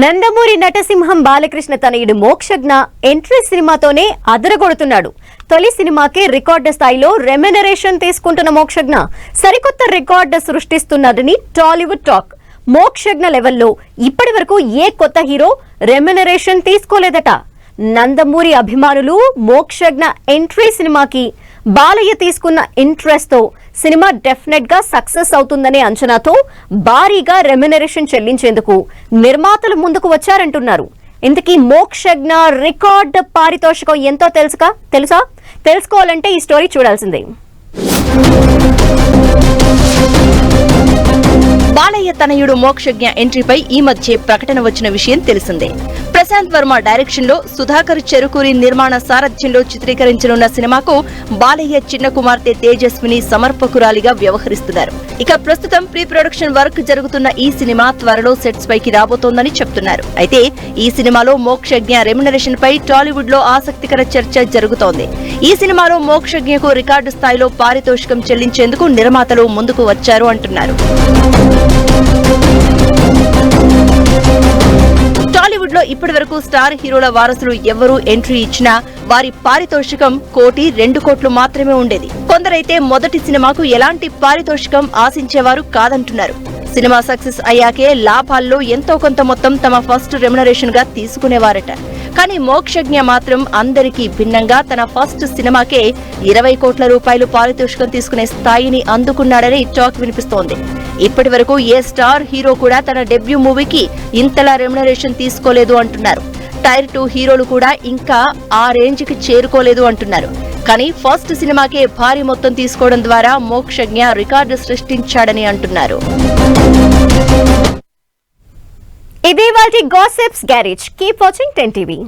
నందమూరి నటసింహం బాలకృష్ణ తనయుడు మోక్షజ్ఞ ఎంట్రీ సినిమాతోనే అదరగొడుతున్నాడు. తొలి సినిమాకే రికార్డు స్థాయిలో రెమ్యునరేషన్ తీసుకుంటున్న మోక్షజ్ఞ. సరికొత్త రికార్డు సృష్టిస్తున్నాడని టాలీవుడ్ టాక్. మోక్షజ్ఞ లెవెల్లో ఇప్పటి వరకు ఏ కొత్త హీరో రెమ్యునరేషన్ తీసుకోలేదట. నందమూరి అభిమానులు మోక్షజ్ఞ ఎంట్రీ సినిమాకి బాలయ్య తీసుకున్న ఇంట్రెస్ట్తో సినిమా డెఫినెట్గా సక్సెస్ అవుతుందనే అంచనాతో భారీగా రెమ్యునరేషన్ చెల్లించేందుకు నిర్మాతలు ముందుకు వచ్చారంటున్నారు. ఇంతకీ మోక్షజ్ఞ రికార్డ్ పారితోషికం ఎంతో తెలుసుక? తెలుసా? తెలుసుకోవాలంటే ఈ స్టోరీ చూడాల్సిందే. బాలయ్య తనయుడు మోక్షజ్ఞ ఎంట్రీపై ఈ మధ్య ప్రకటన వచ్చిన విషయం తెలిసిందే. ప్రశాంత్ వర్మ డైరెక్షన్లో సుధాకర్ చెరుకూరి నిర్మాణ సారథ్యంలో చిత్రీకరించనున్న సినిమాకు బాలయ్య చిన్న కుమార్తె తేజస్విని సమర్పకురాలిగా వ్యవహరిస్తున్నారు. ఇక ప్రస్తుతం ప్రీ ప్రొడక్షన్ వర్క్ జరుగుతున్న ఈ సినిమా త్వరలో సెట్స్ పైకి రాబోతోందని చెప్తున్నారు. అయితే ఈ సినిమాలో మోక్షజ్ఞ రెమ్యునరేషన్ పై టాలీవుడ్లో ఆసక్తికర చర్చ జరుగుతోంది. ఈ సినిమాలో మోక్షజ్ఞకు రికార్డు స్థాయిలో పారితోషికం చెల్లించేందుకు నిర్మాతలు ముందుకు వచ్చారు అంటున్నారు. ఇప్పటి వరకు స్టార్ హీరోల వారసులు ఎవరూ ఎంట్రీ ఇచ్చినా వారి పారితోషికం కోటి రెండు కోట్లు మాత్రమే ఉండేది. కొందరైతే మొదటి సినిమాకు ఎలాంటి పారితోషికం ఆశించేవారు కాదంటున్నారు. సినిమా సక్సెస్ అయ్యాకే లాభాల్లో ఎంతో కొంత మొత్తం తమ ఫస్ట్ రెమ్యునరేషన్గా తీసుకునేవారట. కానీ మోక్షజ్ఞ మాత్రం అందరికీ భిన్నంగా తన ఫస్ట్ సినిమాకే ఇరవై కోట్ల రూపాయలు పారితోషికం తీసుకునే స్థాయిని అందుకున్నాడని టాక్ వినిపిస్తోంది. ఇప్పటి వరకు ఏ స్టార్ హీరో కూడా తన డెబ్యూ మూవీకి ఇంతలా రెమ్యునరేషన్ తీసుకోలేదు అంటున్నారు. టైర్ టూ హీరోలు కూడా ఇంకా ఆ రేంజ్కి చేరుకోలేదు అంటున్నారు. కానీ ఫస్ట్ సినిమాకే భారీ మొత్తం తీసుకోవడం ద్వారా మోక్షజ్ఞ రికార్డు సృష్టించాడని అంటున్నారు. ఇది వాటి gossips garage keep watching ten TV